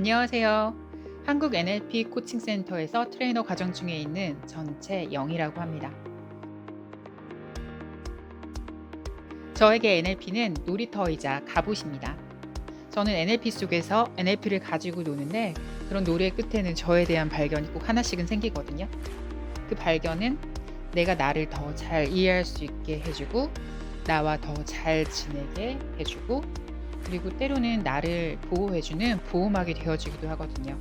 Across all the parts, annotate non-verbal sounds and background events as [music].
안녕하세요. 한국 NLP 코칭 센터에서 트레이너 과정 중에 있는 전체 영이라고 합니다. 저에게 NLP는 놀이터이자 갑옷입니다. 저는 NLP 속에서 NLP를 가지고 노는데 그런 놀이의 끝에는 저에 대한 발견이 꼭 하나씩은 생기거든요. 그 발견은 내가 나를 더 잘 이해할 수 있게 해주고 나와 더 잘 지내게 해주고 그리고 때로는 나를 보호해주는 보호막이 되어주기도 하거든요.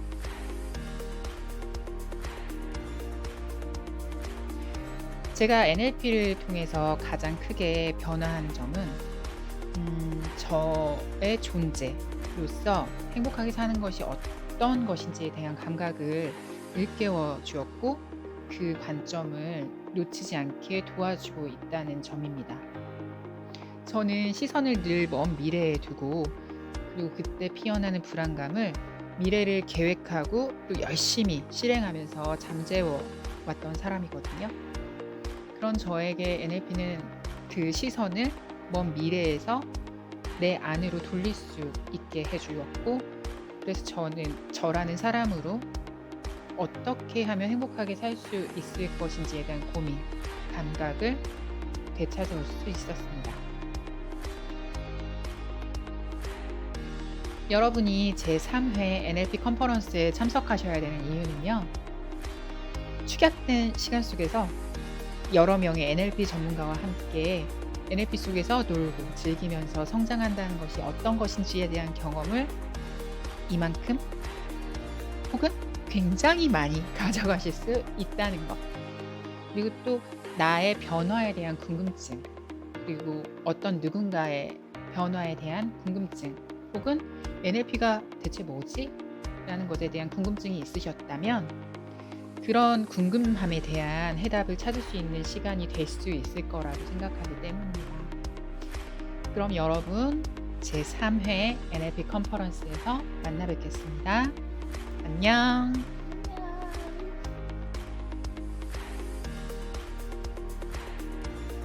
제가 NLP를 통해서 가장 크게 변화하는 점은 음, 저의 존재로서 행복하게 사는 것이 어떤 것인지에 대한 감각을 일깨워 주었고 그 관점을 놓치지 않게 도와주고 있다는 점입니다. 저는 시선을 늘 먼 미래에 두고 그리고 그때 피어나는 불안감을 미래를 계획하고 또 열심히 실행하면서 잠재워 왔던 사람이거든요. 그런 저에게 NLP는 그 시선을 먼 미래에서 내 안으로 돌릴 수 있게 해주었고 그래서 저는 저라는 사람으로 어떻게 하면 행복하게 살 수 있을 것인지에 대한 고민, 감각을 되찾아올 수 있었습니다. 여러분이 제3회 NLP 컨퍼런스에 참석하셔야 되는 이유는요. 축약된 시간 속에서 여러 명의 NLP 전문가와 함께 NLP 속에서 놀고 즐기면서 성장한다는 것이 어떤 것인지에 대한 경험을 이만큼 혹은 굉장히 많이 [laughs] 가져가실 수 있다는 것. 그리고 또 나의 변화에 대한 궁금증, 그리고 어떤 누군가의 변화에 대한 궁금증, 혹은 NLP가 대체 뭐지? 라는 것에 대한 궁금증이 있으셨다면 그런 궁금함에 대한 해답을 찾을 수 있는 시간이 될 수 있을 거라고 생각하기 때문입니다. 그럼 여러분 제3회 NLP 컨퍼런스에서 만나 뵙겠습니다. 안녕.